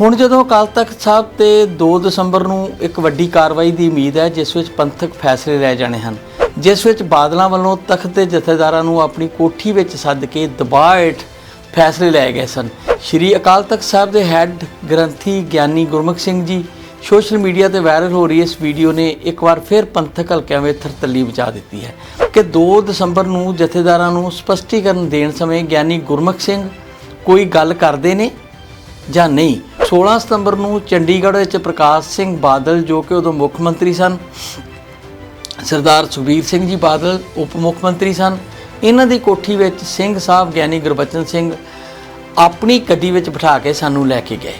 ਹੁਣ ਜਦੋਂ ਅਕਾਲ ਤਖਤ ਸਾਹਿਬ ਤੇ 2 ਦਸੰਬਰ ਨੂੰ ਇੱਕ ਵੱਡੀ ਕਾਰਵਾਈ ਦੀ ਉਮੀਦ ਹੈ, ਜਿਸ ਵਿੱਚ ਪੰਥਕ ਫੈਸਲੇ ਲੈ ਜਾਣੇ ਹਨ, ਜਿਸ ਵਿੱਚ ਬਾਦਲਾਂ ਵੱਲੋਂ ਤਖਤ ਦੇ ਜਥੇਦਾਰਾਂ ਨੂੰ ਆਪਣੀ ਕੋਠੀ ਵਿੱਚ ਸੱਦ ਕੇ ਦਬਾਅ ਹੇਠ ਫੈਸਲੇ ਲਏ ਗਏ ਸਨ। ਸ਼੍ਰੀ ਅਕਾਲ ਤਖਤ ਸਾਹਿਬ ਦੇ ਹੈੱਡ ਗ੍ਰੰਥੀ ਗਿਆਨੀ ਗੁਰਮੁਖ ਸਿੰਘ ਜੀ, ਸੋਸ਼ਲ ਮੀਡੀਆ ਤੇ ਵਾਇਰਲ ਹੋ ਰਹੀ ਇਸ ਵੀਡੀਓ ਨੇ ਇੱਕ ਵਾਰ ਫਿਰ ਪੰਥਕ ਹਲਕਿਆਂ ਵਿੱਚ ਥਰਤੱਲੀ ਮਚਾ ਦਿੱਤੀ ਹੈ ਕਿ 2 ਦਸੰਬਰ ਨੂੰ ਜਥੇਦਾਰਾਂ ਨੂੰ ਸਪਸ਼ਟੀਕਰਨ ਦੇਣ ਸਮੇਂ ਗਿਆਨੀ ਗੁਰਮੁਖ ਸਿੰਘ ਕੋਈ ਗੱਲ ਕਰਦੇ ਨੇ ਜਾਂ ਨਹੀਂ? 16 ਸਤੰਬਰ ਨੂੰ ਚੰਡੀਗੜ੍ਹ ਵਿੱਚ ਪ੍ਰਕਾਸ਼ ਸਿੰਘ ਬਾਦਲ ਜੋ ਕਿ ਉਦੋਂ ਮੁੱਖ ਮੰਤਰੀ ਸਨ, ਸਰਦਾਰ ਸੁਖਬੀਰ ਸਿੰਘ ਜੀ ਬਾਦਲ ਉਪ ਮੁੱਖ ਮੰਤਰੀ ਸਨ। ਇਹਨਾਂ ਦੀ ਕੋਠੀ ਵਿੱਚ ਸਿੰਘ ਸਾਹਿਬ ਗਿਆਨੀ ਗੁਰਬਚਨ ਸਿੰਘ ਆਪਣੀ ਗੱਡੀ ਵਿੱਚ ਬਿਠਾ ਕੇ ਸਾਨੂੰ ਲੈ ਕੇ ਗਏ।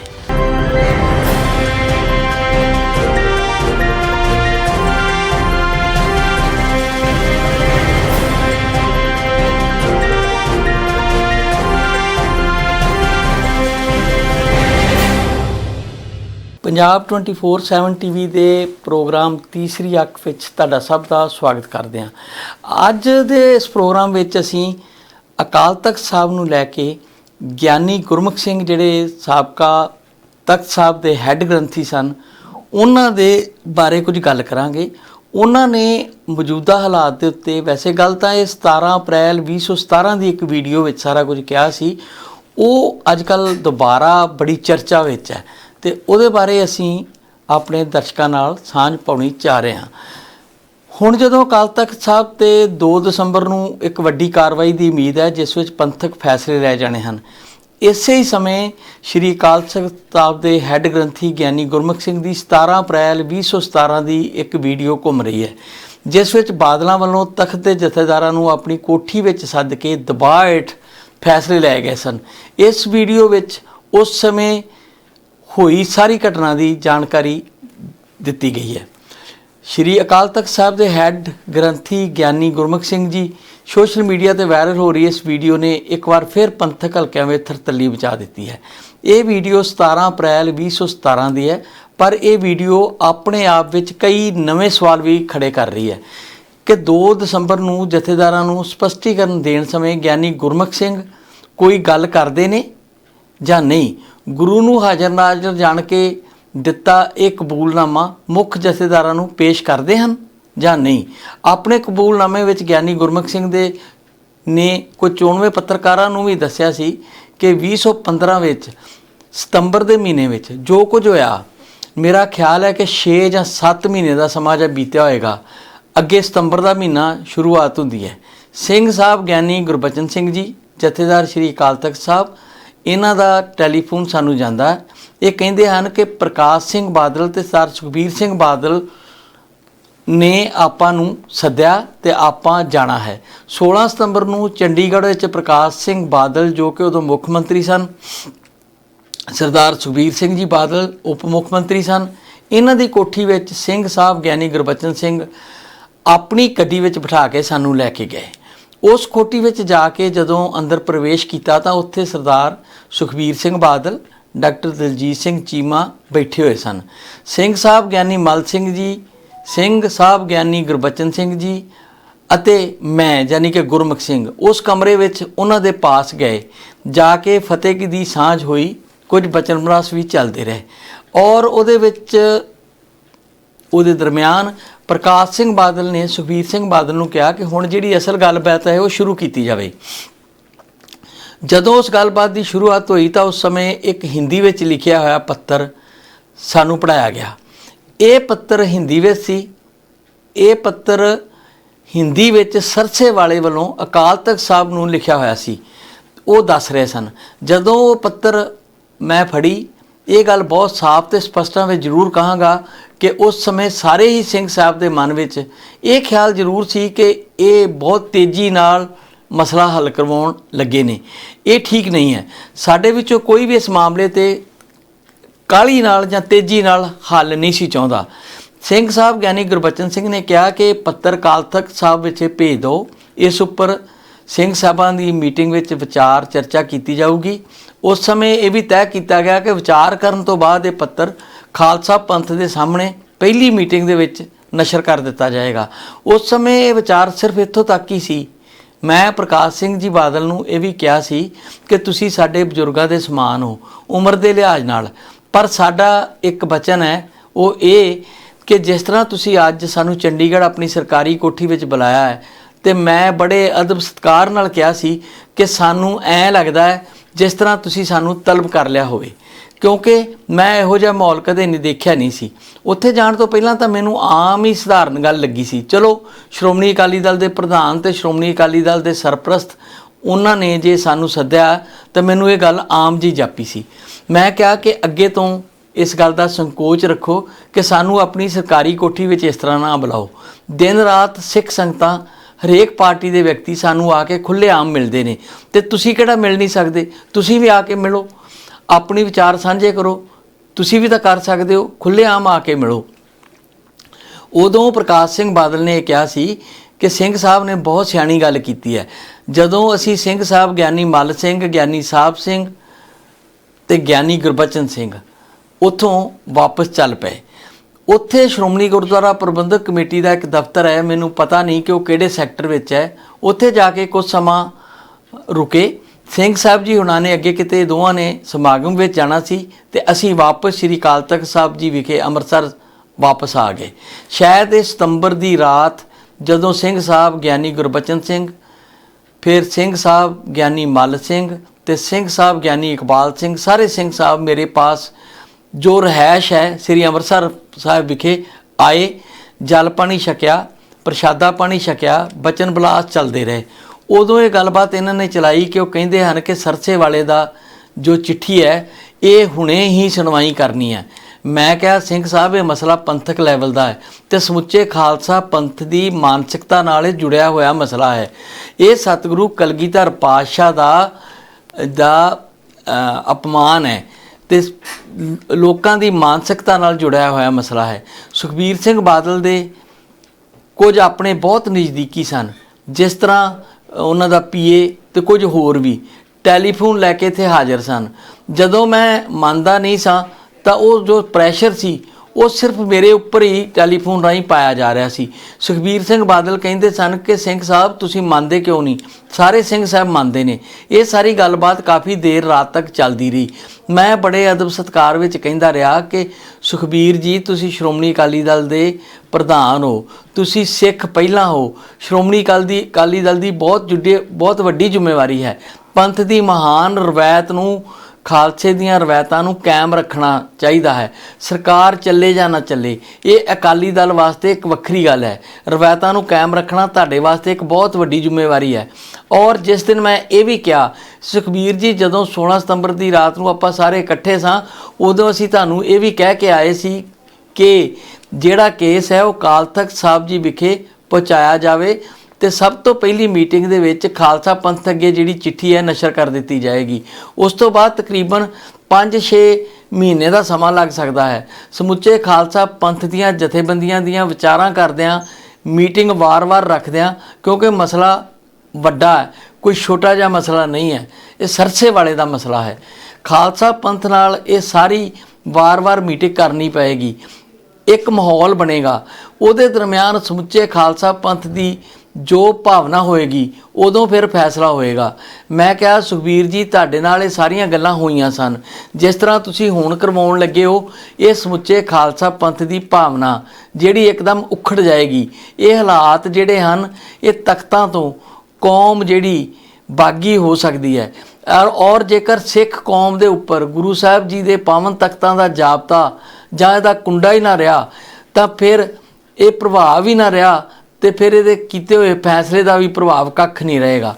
ਪੰਜਾਬ 24/7 ਟੀਵੀ ਦੇ ਪ੍ਰੋਗਰਾਮ ਤੀਸਰੀ ਅੱਖ ਵਿੱਚ ਤੁਹਾਡਾ ਸਭ ਦਾ ਸਵਾਗਤ ਕਰਦੇ ਹਾਂ। ਅੱਜ ਦੇ ਇਸ ਪ੍ਰੋਗਰਾਮ ਵਿੱਚ ਅਸੀਂ ਅਕਾਲ ਤਖਤ ਸਾਹਿਬ ਨੂੰ ਲੈ ਕੇ ਗਿਆਨੀ ਗੁਰਮੁਖ ਸਿੰਘ ਜਿਹੜੇ ਸਾਬਕਾ ਤਖਤ ਸਾਹਿਬ ਦੇ ਹੈੱਡ ਗ੍ਰੰਥੀ ਸਨ, ਉਹਨਾਂ ਦੇ ਬਾਰੇ ਕੁਝ ਗੱਲ ਕਰਾਂਗੇ। ਉਹਨਾਂ ਨੇ ਮੌਜੂਦਾ ਹਾਲਾਤ ਦੇ ਉੱਤੇ ਵੈਸੇ ਗੱਲ ਤਾਂ ਇਹ 17 ਅਪ੍ਰੈਲ 2017 ਦੀ ਇੱਕ ਵੀਡੀਓ ਵਿੱਚ ਸਾਰਾ ਕੁਝ ਕਿਹਾ ਸੀ। ਉਹ ਅੱਜ ਕੱਲ ਦੁਬਾਰਾ ਬੜੀ ਚਰਚਾ ਵਿੱਚ ਹੈ। ਤੇ ਉਹਦੇ ਬਾਰੇ ਅਸੀਂ ਆਪਣੇ ਦਰਸ਼ਕਾਂ ਨਾਲ ਸਾਂਝ ਪਾਉਣੀ ਚਾਹ ਰਹੇ ਹਾਂ। ਹੁਣ ਜਦੋਂ ਅਕਾਲ ਤਖਤ ਸਾਹਿਬ ਤੇ 2 ਦਸੰਬਰ ਨੂੰ ਇੱਕ ਵੱਡੀ ਕਾਰਵਾਈ ਦੀ ਉਮੀਦ ਹੈ, ਜਿਸ ਵਿੱਚ ਪੰਥਕ ਫੈਸਲੇ ਲੈ ਜਾਣੇ ਹਨ, ਇਸੇ ਹੀ ਸਮੇਂ ਸ਼੍ਰੀ ਅਕਾਲ ਤਖਤ ਸਾਹਿਬ ਦੇ ਹੈੱਡ ਗ੍ਰੰਥੀ ਗਿਆਨੀ ਗੁਰਮੁਖ ਸਿੰਘ ਦੀ 17 ਅਪ੍ਰੈਲ 2017 ਦੀ ਇੱਕ ਵੀਡੀਓ ਘੁੰਮ ਰਹੀ ਹੈ, ਜਿਸ ਵਿੱਚ ਬਾਦਲਾਂ ਵੱਲੋਂ ਤਖਤ ਦੇ ਜਥੇਦਾਰਾਂ ਨੂੰ ਆਪਣੀ ਕੋਠੀ ਵਿੱਚ ਸੱਦ ਕੇ ਦਬਾਅ ਹੇਠ ਫੈਸਲੇ ਲਏ ਗਏ ਸਨ। ਇਸ ਵੀਡੀਓ ਵਿੱਚ ਉਸ ਸਮੇਂ ਹੋਈ ਸਾਰੀ ਘਟਨਾ ਦੀ ਜਾਣਕਾਰੀ ਦਿੱਤੀ ਗਈ ਹੈ। ਸ਼੍ਰੀ ਅਕਾਲ ਤਖਤ ਸਾਹਿਬ ਦੇ ਹੈੱਡ ਗ੍ਰੰਥੀ ਗਿਆਨੀ ਗੁਰਮੁਖ ਸਿੰਘ ਜੀ ਸੋਸ਼ਲ ਮੀਡੀਆ ਤੇ ਵਾਇਰਲ ਹੋ ਰਹੀ ਇਸ ਵੀਡੀਓ ਨੇ ਇੱਕ ਵਾਰ ਫਿਰ ਪੰਥਕ ਹਲਕਿਆਂ ਵਿੱਚ ਥਰਤੱਲੀ ਬਚਾ ਦਿੱਤੀ ਹੈ। ਇਹ ਵੀਡੀਓ 17 ਅਪ੍ਰੈਲ 2017 ਦੀ ਹੈ, ਪਰ ਇਹ ਵੀਡੀਓ ਆਪਣੇ ਆਪ ਵਿੱਚ ਕਈ ਨਵੇਂ ਸਵਾਲ ਵੀ ਖੜੇ ਕਰ ਰਹੀ ਹੈ ਕਿ 2 ਦਸੰਬਰ ਨੂੰ ਜਥੇਦਾਰਾਂ ਨੂੰ ਸਪਸ਼ਟੀਕਰਨ ਦੇਣ ਸਮੇਂ ਗਿਆਨੀ ਗੁਰਮੁਖ ਸਿੰਘ ਕੋਈ ਗੱਲ ਕਰਦੇ ਨੇ ਜਾਂ ਨਹੀਂ? ਗੁਰੂ ਨੂੰ ਹਾਜ਼ਰ ਨਾਜ਼ਰ ਜਾਣ ਕੇ ਦਿੱਤਾ ਇਹ ਕਬੂਲਨਾਮਾ ਮੁੱਖ ਜਥੇਦਾਰਾਂ ਨੂੰ ਪੇਸ਼ ਕਰਦੇ ਹਨ ਜਾਂ ਨਹੀਂ? ਆਪਣੇ ਕਬੂਲਨਾਮੇ ਵਿੱਚ ਗਿਆਨੀ ਗੁਰਮੁਖ ਸਿੰਘ ਦੇ ਨੇ ਕੁਝ ਚੋਣਵੇਂ ਪੱਤਰਕਾਰਾਂ ਨੂੰ ਵੀ ਦੱਸਿਆ ਸੀ ਕਿ 2015 ਵਿੱਚ ਸਤੰਬਰ ਦੇ ਮਹੀਨੇ ਵਿੱਚ ਜੋ ਕੁਝ ਹੋਇਆ, ਮੇਰਾ ਖਿਆਲ ਹੈ ਕਿ 6 ਜਾਂ 7 ਮਹੀਨੇ ਦਾ ਸਮਾਂ ਜਾਂ ਬੀਤਿਆ ਹੋਏਗਾ। ਅੱਗੇ ਸਤੰਬਰ ਦਾ ਮਹੀਨਾ ਸ਼ੁਰੂਆਤ ਹੁੰਦੀ ਹੈ। ਸਿੰਘ ਸਾਹਿਬ ਗਿਆਨੀ ਗੁਰਬਚਨ ਸਿੰਘ ਜੀ, ਜਥੇਦਾਰ ਸ਼੍ਰੀ ਅਕਾਲ ਤਖਤ ਸਾਹਿਬ ਇਹਨਾਂ ਦਾ ਟੈਲੀਫੋਨ ਸਾਨੂੰ ਜਾਂਦਾ ਇਹ ਕਹਿੰਦੇ ਹਨ ਕਿ ਪ੍ਰਕਾਸ਼ ਸਿੰਘ ਬਾਦਲ ਤੇ ਸਰ ਸੁਖਬੀਰ ਸਿੰਘ ਬਾਦਲ ਨੇ ਆਪਾਂ ਨੂੰ ਸੱਦਿਆ ਤੇ ਆਪਾਂ ਜਾਣਾ ਹੈ। 16 ਸਤੰਬਰ ਨੂੰ ਚੰਡੀਗੜ੍ਹ ਵਿੱਚ ਪ੍ਰਕਾਸ਼ ਸਿੰਘ ਬਾਦਲ ਜੋ ਕਿ ਉਦੋਂ ਮੁੱਖ ਮੰਤਰੀ ਸਨ, ਸਰਦਾਰ ਸੁਖਬੀਰ ਸਿੰਘ ਜੀ ਬਾਦਲ ਉਪ ਮੁੱਖ ਮੰਤਰੀ ਸਨ। ਇਹਨਾਂ ਦੀ ਕੋਠੀ ਵਿੱਚ ਸਿੰਘ ਸਾਹਿਬ ਗਿਆਨੀ ਗੁਰਬਚਨ ਸਿੰਘ ਆਪਣੀ ਗੱਡੀ ਵਿੱਚ ਬਿਠਾ ਕੇ ਸਾਨੂੰ ਲੈ ਕੇ ਗਏ। ਉਸ ਕੋਠੀ ਵਿੱਚ ਜਾ ਕੇ ਜਦੋਂ ਅੰਦਰ ਪ੍ਰਵੇਸ਼ ਕੀਤਾ ਤਾਂ ਉੱਥੇ ਸਰਦਾਰ ਸੁਖਬੀਰ ਸਿੰਘ ਬਾਦਲ, ਡਾਕਟਰ ਦਲਜੀਤ ਸਿੰਘ ਚੀਮਾ ਬੈਠੇ ਹੋਏ ਸਨ। ਸਿੰਘ ਸਾਹਿਬ ਗਿਆਨੀ ਮਲ ਸਿੰਘ ਜੀ, ਸਿੰਘ ਸਾਹਿਬ ਗਿਆਨੀ ਗੁਰਬਚਨ ਸਿੰਘ ਜੀ ਅਤੇ ਮੈਂ ਯਾਨੀ ਕਿ ਗੁਰਮੁਖ ਸਿੰਘ ਉਸ ਕਮਰੇ ਵਿੱਚ ਉਹਨਾਂ ਦੇ ਪਾਸ ਗਏ। ਜਾ ਕੇ ਫਤਿਹ ਦੀ ਸਾਂਝ ਹੋਈ, ਕੁਝ ਬਚਨ ਬਰਾਸ ਵੀ ਚੱਲਦੇ ਰਹੇ। ਔਰ ਉਹਦੇ ਵਿੱਚ ਉਹਦੇ ਦਰਮਿਆਨ ਪ੍ਰਕਾਸ਼ ਸਿੰਘ ਬਾਦਲ ਨੇ, ਸੁਖਬੀਰ ਸਿੰਘ ਬਾਦਲ ਨੂੰ ਕਿਹਾ ਕਿ ਹੁਣ ਜਿਹੜੀ ਅਸਲ ਗੱਲਬਾਤ ਹੈ, ਉਹ ਸ਼ੁਰੂ ਕੀਤੀ ਜਾਵੇ। ਜਦੋਂ ਉਸ ਗੱਲਬਾਤ ਦੀ ਸ਼ੁਰੂਆਤ ਹੋਈ ਤਾਂ ਉਸ ਸਮੇਂ ਇੱਕ ਹਿੰਦੀ ਵਿੱਚ ਲਿਖਿਆ ਹੋਇਆ ਪੱਤਰ ਸਾਨੂੰ ਪੜਾਇਆ ਗਿਆ। ਇਹ ਪੱਤਰ ਹਿੰਦੀ ਵਿੱਚ ਸੀ। ਇਹ ਪੱਤਰ ਹਿੰਦੀ ਵਿੱਚ ਸਰਸੇ ਵਾਲੇ ਵੱਲੋਂ ਅਕਾਲ ਤਖਤ ਸਾਹਿਬ ਨੂੰ ਲਿਖਿਆ ਹੋਇਆ ਸੀ। ਉਹ ਦੱਸ ਰਹੇ ਸਨ, ਜਦੋਂ ਉਹ ਪੱਤਰ ਮੈਂ ਫੜੀ ਇਹ ਗੱਲ ਬਹੁਤ ਸਾਫ਼ ਤੇ ਸਪਸ਼ਟਾਂ ਵਿੱਚ ਜ਼ਰੂਰ ਕਹਾਂਗਾ ਕਿ ਉਸ ਸਮੇਂ ਸਾਰੇ ਹੀ ਸਿੰਘ ਸਾਹਿਬ ਦੇ ਮਨ ਵਿੱਚ ਇਹ ਖਿਆਲ ਜ਼ਰੂਰ ਸੀ ਕਿ ਇਹ ਬਹੁਤ ਤੇਜ਼ੀ ਨਾਲ ਮਸਲਾ ਹੱਲ ਕਰਵਾਉਣ ਲੱਗੇ ਨੇ। ਇਹ ਠੀਕ ਨਹੀਂ ਹੈ। ਸਾਡੇ ਵਿੱਚੋਂ ਕੋਈ ਵੀ ਇਸ ਮਾਮਲੇ ਤੇ ਕਾਲੀ ਨਾਲ ਜਾਂ ਤੇਜ਼ੀ ਨਾਲ ਹੱਲ ਨਹੀਂ ਸੀ ਚਾਹੁੰਦਾ। ਸਿੰਘ ਸਾਹਿਬ ਗਿਆਨੀ ਗੁਰਬਚਨ ਸਿੰਘ ਨੇ ਕਿਹਾ ਕਿ ਪੱਤਰ ਕਾਲ ਤਖਤ ਸਾਹਿਬ ਵਿੱਚ ਭੇਜ ਦਿਓ। ਇਸ ਉੱਪਰ ਸਿੰਘ ਸਾਹਿਬਾਂ ਦੀ ਮੀਟਿੰਗ ਵਿੱਚ ਵਿਚਾਰ ਚਰਚਾ ਕੀਤੀ ਜਾਊਗੀ। ਉਸ ਸਮੇਂ ਇਹ ਵੀ ਤੈਅ ਕੀਤਾ ਗਿਆ ਕਿ ਵਿਚਾਰ ਕਰਨ ਤੋਂ ਬਾਅਦ ਇਹ ਪੱਤਰ ਖਾਲਸਾ ਪੰਥ ਦੇ ਸਾਹਮਣੇ ਪਹਿਲੀ ਮੀਟਿੰਗ ਦੇ ਵਿੱਚ ਨਸ਼ਰ ਕਰ ਦਿੱਤਾ ਜਾਏਗਾ। ਉਸ ਸਮੇਂ ਇਹ ਵਿਚਾਰ ਸਿਰਫ ਇੱਥੋਂ ਤੱਕ ਹੀ ਸੀ। ਮੈਂ ਪ੍ਰਕਾਸ਼ ਸਿੰਘ ਜੀ ਬਾਦਲ ਨੂੰ ਇਹ ਵੀ ਕਿਹਾ ਸੀ ਕਿ ਤੁਸੀਂ ਸਾਡੇ ਬਜ਼ੁਰਗਾਂ ਦੇ ਸਮਾਨ ਹੋ, ਉਮਰ ਦੇ ਲਿਹਾਜ਼ ਨਾਲ। ਪਰ ਸਾਡਾ ਇੱਕ ਬਚਨ ਹੈ, ਉਹ ਇਹ ਕਿ ਜਿਸ ਤਰ੍ਹਾਂ ਤੁਸੀਂ ਅੱਜ ਸਾਨੂੰ ਚੰਡੀਗੜ੍ਹ ਆਪਣੀ ਸਰਕਾਰੀ ਕੋਠੀ ਵਿੱਚ ਬੁਲਾਇਆ ਹੈ, ਤੇ ਮੈਂ ਬੜੇ ਅਦਬ ਸਤਿਕਾਰ ਨਾਲ ਕਿਹਾ ਸੀ ਕਿ ਸਾਨੂੰ ਐ ਲੱਗਦਾ ਹੈ ਜਿਸ ਤਰ੍ਹਾਂ ਤੁਸੀਂ ਸਾਨੂੰ ਤਲਬ ਕਰ ਲਿਆ ਹੋਵੇ। ਕਿਉਂਕਿ ਮੈਂ ਇਹੋ ਜਿਹਾ ਮਾਹੌਲ ਕਦੇ ਨਹੀਂ ਦੇਖਿਆ ਨਹੀਂ ਸੀ। ਉੱਥੇ ਜਾਣ ਤੋਂ ਪਹਿਲਾਂ ਤਾਂ ਮੈਨੂੰ ਆਮ ਹੀ ਸਧਾਰਨ ਗੱਲ ਲੱਗੀ ਸੀ। ਚਲੋ, ਸ਼੍ਰੋਮਣੀ ਅਕਾਲੀ ਦਲ ਦੇ ਪ੍ਰਧਾਨ ਤੇ ਸ਼੍ਰੋਮਣੀ ਅਕਾਲੀ ਦਲ ਦੇ ਸਰਪ੍ਰਸਤ ਉਹਨਾਂ ਨੇ ਜੇ ਸਾਨੂੰ ਸੱਦਿਆ ਤਾਂ ਮੈਨੂੰ ਇਹ ਗੱਲ ਆਮ ਜੀ ਜਾਪੀ ਸੀ। ਮੈਂ ਕਿਹਾ ਕਿ ਅੱਗੇ ਤੋਂ ਇਸ ਗੱਲ ਦਾ ਸੰਕੋਚ ਰੱਖੋ ਕਿ ਸਾਨੂੰ ਆਪਣੀ ਸਰਕਾਰੀ ਕੋਠੀ ਵਿੱਚ ਇਸ ਤਰ੍ਹਾਂ ਨਾ ਬੁਲਾਓ। ਦਿਨ ਰਾਤ ਸਿੱਖ ਸੰਗਤਾਂ ਹਰੇਕ ਪਾਰਟੀ ਦੇ ਵਿਅਕਤੀ ਸਾਨੂੰ ਆ ਕੇ ਖੁੱਲੇ ਆਮ ਮਿਲਦੇ ਨੇ। ਤੇ ਤੁਸੀਂ ਕਿਹੜਾ ਮਿਲ ਨਹੀਂ ਸਕਦੇ? ਤੁਸੀਂ ਵੀ ਆ ਕੇ ਮਿਲੋ। ਆਪਣੀ ਵਿਚਾਰ ਸਾਂਝੇ ਕਰੋ। ਤੁਸੀਂ ਵੀ ਤਾਂ ਕਰ ਸਕਦੇ ਹੋ। ਖੁੱਲੇ ਆਮ ਆ ਕੇ ਮਿਲੋ। ਉਦੋਂ ਪ੍ਰਕਾਸ਼ ਸਿੰਘ ਬਾਦਲ ਨੇ ਇਹ ਕਿਹਾ ਸੀ ਕਿ ਸਿੰਘ ਸਾਹਿਬ ਨੇ ਬਹੁਤ ਸਿਆਣੀ ਗੱਲ ਕੀਤੀ ਹੈ। ਜਦੋਂ ਅਸੀਂ ਸਿੰਘ ਸਾਹਿਬ, ਗਿਆਨੀ ਮੱਲ ਸਿੰਘ, ਗਿਆਨੀ ਸਾਹਿਬ ਸਿੰਘ ਤੇ ਗਿਆਨੀ ਗੁਰਬਚਨ ਸਿੰਘ ਉੱਥੋਂ ਵਾਪਸ ਚੱਲ ਪਏ। ਉੱਥੇ ਸ਼੍ਰੋਮਣੀ ਗੁਰਦੁਆਰਾ ਪ੍ਰਬੰਧਕ ਕਮੇਟੀ ਦਾ ਇੱਕ ਦਫ਼ਤਰ ਹੈ, ਮੈਨੂੰ ਪਤਾ ਨਹੀਂ ਕਿ ਉਹ ਕਿਹੜੇ ਸੈਕਟਰ ਵਿੱਚ ਹੈ। ਉੱਥੇ ਜਾ ਕੇ ਕੁਝ ਸਮਾਂ ਰੁਕੇ। ਸਿੰਘ ਸਾਹਿਬ ਜੀ ਹੁਣਾਂ ਨੇ ਅੱਗੇ ਕਿਤੇ ਦੋਵਾਂ ਨੇ ਸਮਾਗਮ ਵਿੱਚ ਜਾਣਾ ਸੀ ਤੇ ਅਸੀਂ ਵਾਪਸ ਸ੍ਰੀ ਕਾਲ ਤਖਤ ਸਾਹਿਬ ਜੀ ਵਿਖੇ ਅੰਮ੍ਰਿਤਸਰ ਵਾਪਸ ਆ ਗਏ। ਸ਼ਾਇਦ ਇਹ ਸਤੰਬਰ ਦੀ ਰਾਤ ਜਦੋਂ ਸਿੰਘ ਸਾਹਿਬ, ਗਿਆਨੀ ਗੁਰਬਚਨ ਸਿੰਘ, ਫਿਰ ਸਿੰਘ ਸਾਹਿਬ, ਗਿਆਨੀ ਮਲ ਸਿੰਘ ਤੇ ਸਿੰਘ ਸਾਹਿਬ, ਗਿਆਨੀ ਇਕਬਾਲ ਸਿੰਘ, ਸਾਰੇ ਸਿੰਘ ਸਾਹਿਬ ਮੇਰੇ ਪਾਸ ਜੋ ਰਹਿائش ਹੈ, ਸ੍ਰੀ ਅੰਮ੍ਰਿਤਸਰ ਸਾਹਿਬ ਵਿਖੇ ਆਏ, ਜਲ ਪਾਣੀ ਛਕਿਆ, ਪ੍ਰਸ਼ਾਦਾ ਪਾਣੀ ਛਕਿਆ, ਬਚਨ ਬਲਾਸ ਚੱਲਦੇ ਰਹੇ। ਉਦੋਂ ਇਹ ਗੱਲਬਾਤ ਇਹਨਾਂ ਨੇ ਚਲਾਈ ਕਿ ਉਹ ਕਹਿੰਦੇ ਹਨ ਕਿ ਸਰਸੇ ਵਾਲੇ ਦਾ ਜੋ ਚਿੱਠੀ ਹੈ, ਇਹ ਹੁਣੇ ਹੀ ਸੁਣਵਾਈ ਕਰਨੀ ਹੈ। ਮੈਂ ਕਿਹਾ, ਸਿੰਘ ਸਾਹਿਬ, ਇਹ ਮਸਲਾ ਪੰਥਕ ਲੈਵਲ ਦਾ ਹੈ ਤੇ ਸਮੁੱਚੇ ਖਾਲਸਾ ਪੰਥ ਦੀ ਮਾਨਸਿਕਤਾ ਨਾਲ ਇਹ ਜੁੜਿਆ ਹੋਇਆ ਮਸਲਾ ਹੈ। ਇਹ ਸਤਿਗੁਰੂ ਕਲਗੀਧਰ ਪਾਤਸ਼ਾਹ ਦਾ ਦਾ ਅਪਮਾਨ ਹੈ। ਤੇ ਲੋਕਾਂ ਦੀ ਮਾਨਸਿਕਤਾ ਨਾਲ ਜੁੜਿਆ ਹੋਇਆ ਮਸਲਾ ਹੈ। ਸੁਖਬੀਰ ਸਿੰਘ ਬਾਦਲ ਦੇ ਕੁਝ ਆਪਣੇ ਬਹੁਤ ਨਜ਼ਦੀਕੀ ਸਨ। ਜਿਸ ਤਰ੍ਹਾਂ ਉਹਨਾਂ ਦਾ ਪੀਏ ਤੇ ਕੁਝ ਹੋਰ ਵੀ ਟੈਲੀਫੋਨ ਲੈ ਕੇ ਇੱਥੇ ਹਾਜ਼ਰ ਸਨ। ਜਦੋਂ ਮੈਂ ਮੰਨਦਾ ਨਹੀਂ ਸਾਂ, ਤਾਂ ਉਹ ਜੋ ਪ੍ਰੈਸ਼ਰ ਸੀ ਉਹ ਸਿਰਫ ਮੇਰੇ ਉੱਪਰ ਹੀ ਟੈਲੀਫੋਨ ਰਾਹੀਂ ਪਾਇਆ ਜਾ ਰਿਹਾ ਸੀ। ਸੁਖਬੀਰ ਸਿੰਘ ਬਾਦਲ ਕਹਿੰਦੇ ਸਨ ਕਿ ਸਿੰਘ ਸਾਹਿਬ, ਤੁਸੀਂ ਮੰਨਦੇ ਕਿਉਂ ਨਹੀਂ? ਸਾਰੇ ਸਿੰਘ ਸਾਹਿਬ ਮੰਨਦੇ ਨੇ। ਇਹ ਸਾਰੀ ਗੱਲਬਾਤ ਕਾਫੀ ਦੇਰ ਰਾਤ ਤੱਕ ਚੱਲਦੀ ਰਹੀ। ਮੈਂ ਬੜੇ ਅਦਬ ਸਤਕਾਰ ਵਿੱਚ ਕਹਿੰਦਾ ਰਿਹਾ ਕਿ ਸੁਖਬੀਰ ਜੀ, ਤੁਸੀਂ ਸ਼੍ਰੋਮਣੀ ਅਕਾਲੀ ਦਲ ਦੇ ਪ੍ਰਧਾਨ ਹੋ। ਤੁਸੀਂ ਸਿੱਖ ਪਹਿਲਾਂ ਹੋ। ਸ਼੍ਰੋਮਣੀ ਅਕਾਲੀ ਦੀ, ਅਕਾਲੀ ਦਲ ਦੀ ਬਹੁਤ ਜੁੱਡੀ, ਬਹੁਤ ਵੱਡੀ ਜ਼ਿੰਮੇਵਾਰੀ ਹੈ। ਪੰਥ ਦੀ ਮਹਾਨ ਰਵਾਇਤ ਨੂੰ ਖਾਲਸੇ ਦੀਆਂ ਰਵਾਇਤਾਂ ਨੂੰ ਕਾਇਮ ਰੱਖਣਾ ਚਾਹੀਦਾ ਹੈ। ਸਰਕਾਰ ਚੱਲੇ ਜਾਂ ਨਾ ਚੱਲੇ, ਇਹ ਅਕਾਲੀ ਦਲ ਵਾਸਤੇ ਇੱਕ ਵੱਖਰੀ ਗੱਲ ਹੈ। ਰਵਾਇਤਾਂ ਨੂੰ ਕਾਇਮ ਰੱਖਣਾ ਤੁਹਾਡੇ ਵਾਸਤੇ ਇੱਕ ਬਹੁਤ ਵੱਡੀ ਜ਼ਿੰਮੇਵਾਰੀ ਹੈ। ਔਰ ਜਿਸ ਦਿਨ ਮੈਂ ਇਹ ਵੀ ਕਿਹਾ, ਸੁਖਬੀਰ ਜੀ, ਜਦੋਂ 16 ਸਤੰਬਰ ਦੀ ਰਾਤ ਨੂੰ ਆਪਾਂ ਸਾਰੇ ਇਕੱਠੇ ਸਾਂ, ਉਦੋਂ ਅਸੀਂ ਤੁਹਾਨੂੰ ਇਹ ਵੀ ਕਹਿ ਕੇ ਆਏ ਸੀ ਕਿ ਜਿਹੜਾ ਕੇਸ ਹੈ ਉਹ ਕਾਲ ਤਖਤ ਸਾਹਿਬ ਜੀ ਵਿਖੇ ਪਹੁੰਚਾਇਆ ਜਾਵੇ। ਤੇ ਸਭ ਤੋਂ ਪਹਿਲੀ ਮੀਟਿੰਗ ਦੇ ਵਿੱਚ ਖਾਲਸਾ ਪੰਥ ਅੱਗੇ ਜਿਹੜੀ ਚਿੱਠੀ ਹੈ ਨਸ਼ਰ ਕਰ ਦਿੱਤੀ ਜਾਏਗੀ। ਉਸ ਤੋਂ ਬਾਅਦ ਤਕਰੀਬਨ 5-6 ਮਹੀਨੇ ਦਾ ਸਮਾਂ ਲੱਗ ਸਕਦਾ ਹੈ। ਸਮੁੱਚੇ ਖਾਲਸਾ ਪੰਥ ਦੀਆਂ ਜਥੇਬੰਦੀਆਂ ਦੀਆਂ ਵਿਚਾਰਾਂ ਕਰਦਿਆਂ, ਮੀਟਿੰਗ ਵਾਰ-ਵਾਰ ਰੱਖਦਿਆਂ, ਕਿਉਂਕਿ ਮਸਲਾ ਵੱਡਾ ਹੈ, ਕੋਈ ਛੋਟਾ ਜਿਹਾ ਮਸਲਾ ਨਹੀਂ ਹੈ, ਇਹ ਸਰਸੇ ਵਾਲੇ ਦਾ ਮਸਲਾ ਹੈ। ਖਾਲਸਾ ਪੰਥ ਨਾਲ ਇਹ ਸਾਰੀ ਵਾਰ-ਵਾਰ ਮੀਟਿੰਗ ਕਰਨੀ ਪਏਗੀ। ਇੱਕ ਮਾਹੌਲ ਬਣੇਗਾ। ਉਹਦੇ ਦਰਮਿਆਨ ਸਮੁੱਚੇ ਖਾਲਸਾ ਪੰਥ ਦੀ ਜੋ ਭਾਵਨਾ ਹੋਏਗੀ, ਉਦੋਂ ਫਿਰ ਫੈਸਲਾ ਹੋਏਗਾ। ਮੈਂ ਕਿਹਾ, ਸੁਖਬੀਰ ਜੀ, ਤੁਹਾਡੇ ਨਾਲ ਇਹ ਸਾਰੀਆਂ ਗੱਲਾਂ ਹੋਈਆਂ ਸਨ। ਜਿਸ ਤਰ੍ਹਾਂ ਤੁਸੀਂ ਹੁਣ ਕਰਵਾਉਣ ਲੱਗੇ ਹੋ, ਇਹ ਸਮੁੱਚੇ ਖਾਲਸਾ ਪੰਥ ਦੀ ਭਾਵਨਾ, ਜਿਹੜੀ ਇੱਕਦਮ ਉਖੜ ਜਾਏਗੀ। ਇਹ ਹਾਲਾਤ ਜਿਹੜੇ ਹਨ, ਇਹ ਤਖਤਾਂ ਤੋਂ ਕੌਮ ਜਿਹੜੀ ਬਾਗੀ ਹੋ ਸਕਦੀ ਹੈ। ਔਰ ਔਰ ਜੇਕਰ ਸਿੱਖ ਕੌਮ ਦੇ ਉੱਪਰ ਗੁਰੂ ਸਾਹਿਬ ਜੀ ਦੇ ਪਾਵਨ ਤਖਤਾਂ ਦਾ ਜਾਪਤਾ ਜਾਂ ਇਹਦਾ ਕੁੰਡਾ ਹੀ ਨਾ ਰਿਹਾ, ਤਾਂ ਫਿਰ ਇਹ ਪ੍ਰਭਾਵ ਹੀ ਨਾ ਰਿਹਾ ਤੇ ਫਿਰ ਇਹਦੇ ਕੀਤੇ ਹੋਏ ਫੈਸਲੇ ਦਾ ਵੀ ਪ੍ਰਭਾਵ ਕੱਖ ਨਹੀਂ ਰਹੇਗਾ।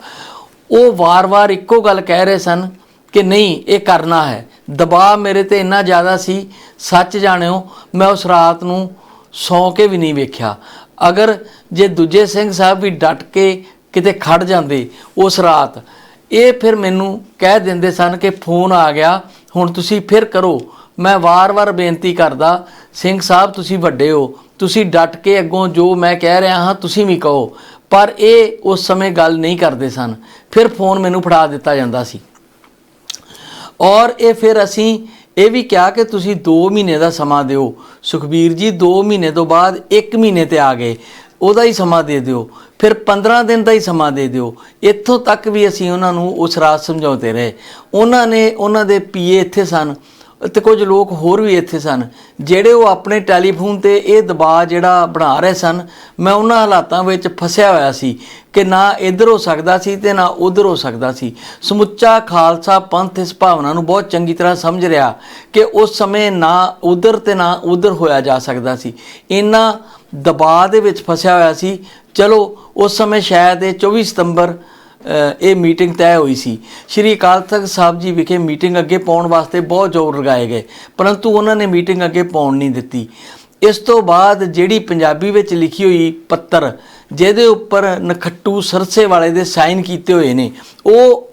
ਉਹ ਵਾਰ-ਵਾਰ ਇੱਕੋ ਗੱਲ ਕਹਿ ਰਹੇ ਸਨ ਕਿ ਨਹੀਂ, ਇਹ ਕਰਨਾ ਹੈ। ਦਬਾਅ ਮੇਰੇ ਤੇ ਇੰਨਾ ਜ਼ਿਆਦਾ ਸੀ, ਸੱਚ ਜਾਣਿਓ, ਮੈਂ ਉਸ ਰਾਤ ਨੂੰ ਸੌਂ ਕੇ ਵੀ ਨਹੀਂ ਵੇਖਿਆ। ਅਗਰ ਜੇ ਦੂਜੇ ਸਿੰਘ ਸਾਹਿਬ ਵੀ ਡਟ ਕੇ ਕਿਤੇ ਖੜ ਜਾਂਦੇ ਉਸ ਰਾਤ, ਇਹ ਫਿਰ ਮੈਨੂੰ ਕਹਿ ਦਿੰਦੇ ਸਨ ਕਿ ਫੋਨ ਆ ਗਿਆ, ਹੁਣ ਤੁਸੀਂ ਫਿਰ ਕਰੋ। ਮੈਂ ਵਾਰ-ਵਾਰ ਬੇਨਤੀ ਕਰਦਾ, ਸਿੰਘ ਸਾਹਿਬ ਤੁਸੀਂ ਵੱਡੇ ਹੋ ਤੁਸੀਂ ਡਟ ਕੇ ਅੱਗੋਂ ਜੋ ਮੈਂ ਕਹਿ ਰਿਹਾ ਹਾਂ, ਤੁਸੀਂ ਵੀ ਕਹੋ। ਪਰ ਇਹ ਉਸ ਸਮੇਂ ਗੱਲ ਨਹੀਂ ਕਰਦੇ ਸਨ। ਫਿਰ ਫੋਨ ਮੈਨੂੰ ਫੜਾ ਦਿੱਤਾ ਜਾਂਦਾ ਸੀ। ਔਰ ਇਹ ਫਿਰ ਅਸੀਂ ਇਹ ਵੀ ਕਿਹਾ ਕਿ ਤੁਸੀਂ 2 ਮਹੀਨੇ ਦਾ ਸਮਾਂ ਦਿਓ। ਸੁਖਬੀਰ ਜੀ 2 ਮਹੀਨੇ ਤੋਂ ਬਾਅਦ 1 ਮਹੀਨੇ ਤੇ ਆ ਗਏ। ਉਹਦਾ ਹੀ ਸਮਾਂ ਦੇ ਦਿਓ। ਫਿਰ 15 ਦਿਨ ਦਾ ਹੀ ਸਮਾਂ ਦੇ ਦਿਓ। ਇੱਥੋਂ ਤੱਕ ਵੀ ਅਸੀਂ ਉਹਨਾਂ ਨੂੰ ਉਸ ਰਾਤ ਸਮਝਾਉਂਦੇ ਰਹੇ। ਉਹਨਾਂ ਨੇ, ਉਹਨਾਂ ਦੇ ਪੀਏ ਇੱਥੇ ਸਨ। ਤੇ ਕੁਝ ਲੋਕ ਹੋਰ ਵੀ ਇੱਥੇ ਸਨ, ਜਿਹੜੇ ਉਹ ਆਪਣੇ ਟੈਲੀਫੋਨ ਤੇ ਇਹ ਦਬਾਅ ਜਿਹੜਾ ਬਣਾ ਰਹੇ ਸਨ, ਮੈਂ ਉਹਨਾਂ ਹਾਲਾਤਾਂ ਵਿੱਚ ਫਸਿਆ ਹੋਇਆ ਸੀ ਕਿ ਨਾ ਇੱਧਰ ਹੋ ਸਕਦਾ ਸੀ ਤੇ ਨਾ ਉੱਧਰ ਹੋ ਸਕਦਾ ਸੀ। ਸਮੁੱਚਾ ਖਾਲਸਾ ਪੰਥ ਇਸ ਭਾਵਨਾ ਨੂੰ ਬਹੁਤ ਚੰਗੀ ਤਰ੍ਹਾਂ ਸਮਝ ਰਿਹਾ ਕਿ ਉਸ ਸਮੇਂ ਨਾ ਉੱਧਰ ਤੇ ਨਾ ਉੱਧਰ ਹੋਇਆ ਜਾ ਸਕਦਾ ਸੀ। ਇਹਨਾਂ ਦਬਾਅ ਦੇ ਵਿੱਚ ਫਸਿਆ ਹੋਇਆ ਸੀ। ਚਲੋ, ਉਸ ਸਮੇਂ ਸ਼ਾਇਦ ਇਹ 24 ਸਤੰਬਰ ਇਹ ਮੀਟਿੰਗ ਤੈਅ ਹੋਈ ਸੀ। ਸ਼੍ਰੀ ਅਕਾਲ ਤਖਤ ਸਾਹਿਬ ਜੀ ਵਿਖੇ ਮੀਟਿੰਗ ਅੱਗੇ ਪਾਉਣ ਵਾਸਤੇ ਬਹੁਤ ਜ਼ੋਰ ਲਗਾਏ ਗਏ, ਪਰੰਤੂ ਉਹਨਾਂ ਨੇ ਮੀਟਿੰਗ ਅੱਗੇ ਪਾਉਣ ਨਹੀਂ ਦਿੱਤੀ। ਇਸ ਤੋਂ ਬਾਅਦ ਜਿਹੜੀ ਪੰਜਾਬੀ ਵਿੱਚ ਲਿਖੀ ਹੋਈ ਪੱਤਰ, ਜਿਹਦੇ ਉੱਪਰ ਨਖੱਟੂ ਸਰਸੇ ਵਾਲੇ ਦੇ ਸਾਈਨ ਕੀਤੇ ਹੋਏ ਨੇ, ਉਹ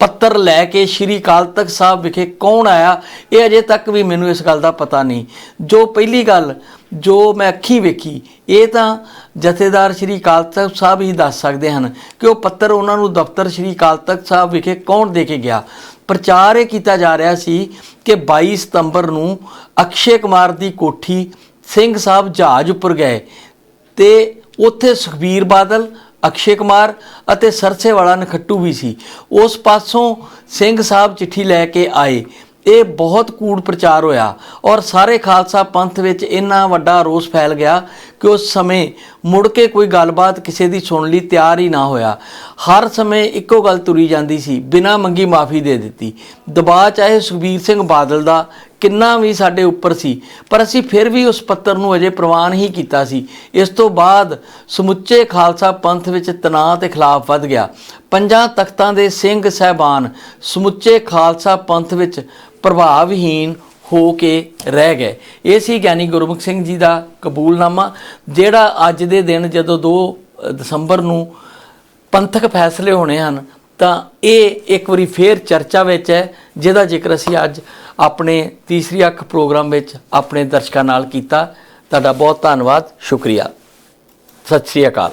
ਪੱਤਰ ਲੈ ਕੇ ਸ਼੍ਰੀ ਅਕਾਲ ਤਖਤ ਸਾਹਿਬ ਵਿਖੇ ਕੌਣ ਆਇਆ? ਇਹ ਅਜੇ ਤੱਕ ਵੀ ਮੈਨੂੰ ਇਸ ਗੱਲ ਦਾ ਪਤਾ ਨਹੀਂ। ਜੋ ਪਹਿਲੀ ਗੱਲ, ਜੋ ਮੈਂ ਅੱਖੀਂ ਵੇਖੀ, ਇਹ ਤਾਂ ਜਥੇਦਾਰ ਸ਼੍ਰੀ ਅਕਾਲ ਤਖਤ ਸਾਹਿਬ ਹੀ ਦੱਸ ਸਕਦੇ ਹਨ ਕਿ ਉਹ ਪੱਤਰ ਉਹਨਾਂ ਨੂੰ ਦਫ਼ਤਰ ਸ਼੍ਰੀ ਅਕਾਲ ਤਖਤ ਸਾਹਿਬ ਵਿਖੇ ਕੌਣ ਦੇ ਕੇ ਗਿਆ। ਪ੍ਰਚਾਰ ਇਹ ਕੀਤਾ ਜਾ ਰਿਹਾ ਸੀ ਕਿ 22 ਸਤੰਬਰ ਨੂੰ ਅਕਸ਼ੇ ਕੁਮਾਰ ਦੀ ਕੋਠੀ ਸਿੰਘ ਸਾਹਿਬ ਜਹਾਜ਼ ਉੱਪਰ ਗਏ ਤੇ ਉੱਥੇ ਸੁਖਬੀਰ ਬਾਦਲ ਅਕਸ਼ੇ ਕੁਮਾਰ ਅਤੇ ਸਰਸੇ ਵਾਲਾ ਨਖੱਟੂ ਵੀ ਸੀ। ਉਸ ਪਾਸੋਂ ਸਿੰਘ ਸਾਹਿਬ ਚਿੱਠੀ ਲੈ ਕੇ ਆਏ। ਇਹ ਬਹੁਤ ਕੂੜ ਪ੍ਰਚਾਰ ਹੋਇਆ ਔਰ ਸਾਰੇ ਖਾਲਸਾ ਪੰਥ ਵਿੱਚ ਇੰਨਾ ਵੱਡਾ ਰੋਸ ਫੈਲ ਗਿਆ ਕਿ ਉਸ ਸਮੇਂ ਮੁੜ ਕੇ ਕੋਈ ਗੱਲਬਾਤ ਕਿਸੇ ਦੀ ਸੁਣ ਲਈ ਤਿਆਰ ਹੀ ਨਾ ਹੋਇਆ। ਹਰ ਸਮੇਂ ਇੱਕੋ ਗੱਲ ਤੁਰੀ ਜਾਂਦੀ ਸੀ, ਬਿਨਾਂ ਮੰਗੀ ਮਾਫੀ ਦੇ ਦਿੱਤੀ। ਦਬਾਅ ਚਾਹੇ ਸੁਖਬੀਰ ਸਿੰਘ ਬਾਦਲ ਦਾ ਕਿੰਨਾ ਵੀ ਸਾਡੇ ਉੱਪਰ ਸੀ, ਪਰ ਅਸੀਂ ਫਿਰ ਵੀ ਉਸ ਪੱਤਰ ਨੂੰ ਅਜੇ ਪ੍ਰਵਾਨ ਹੀ ਕੀਤਾ ਸੀ। ਇਸ ਤੋਂ ਬਾਅਦ ਸਮੁੱਚੇ ਖਾਲਸਾ ਪੰਥ ਵਿੱਚ ਤਣਾਅ ਤੇ ਖਿਲਾਫ ਵੱਧ ਗਿਆ। ਪੰਜਾਂ ਤਖਤਾਂ ਦੇ ਸਿੰਘ ਸਹਿਬਾਨ ਸਮੁੱਚੇ ਖਾਲਸਾ ਪੰਥ ਵਿੱਚ ਪ੍ਰਭਾਵਹੀਨ ਹੋ ਕੇ ਰਹਿ ਗਏ। ਇਹ ਸੀ ਗਿਆਨੀ ਗੁਰਮੁਖ ਸਿੰਘ ਜੀ ਦਾ ਕਬੂਲਨਾਮਾ, ਜਿਹੜਾ ਅੱਜ ਦੇ ਦਿਨ ਜਦੋਂ 2 ਦਸੰਬਰ ਨੂੰ ਪੰਥਕ ਫੈਸਲੇ ਹੋਣੇ ਹਨ ਤਾਂ ਇਹ ਇੱਕ ਵਾਰੀ ਫੇਰ ਚਰਚਾ ਵਿੱਚ ਹੈ, ਜਿਹਦਾ ਜ਼ਿਕਰ ਅਸੀਂ ਅੱਜ ਆਪਣੇ ਤੀਸਰੀ ਅੱਖ ਪ੍ਰੋਗਰਾਮ ਵਿੱਚ ਆਪਣੇ ਦਰਸ਼ਕਾਂ ਨਾਲ ਕੀਤਾ। ਤੁਹਾਡਾ ਬਹੁਤ ਧੰਨਵਾਦ, ਸ਼ੁਕਰੀਆ। ਸਤਿ ਸ੍ਰੀ ਅਕਾਲ।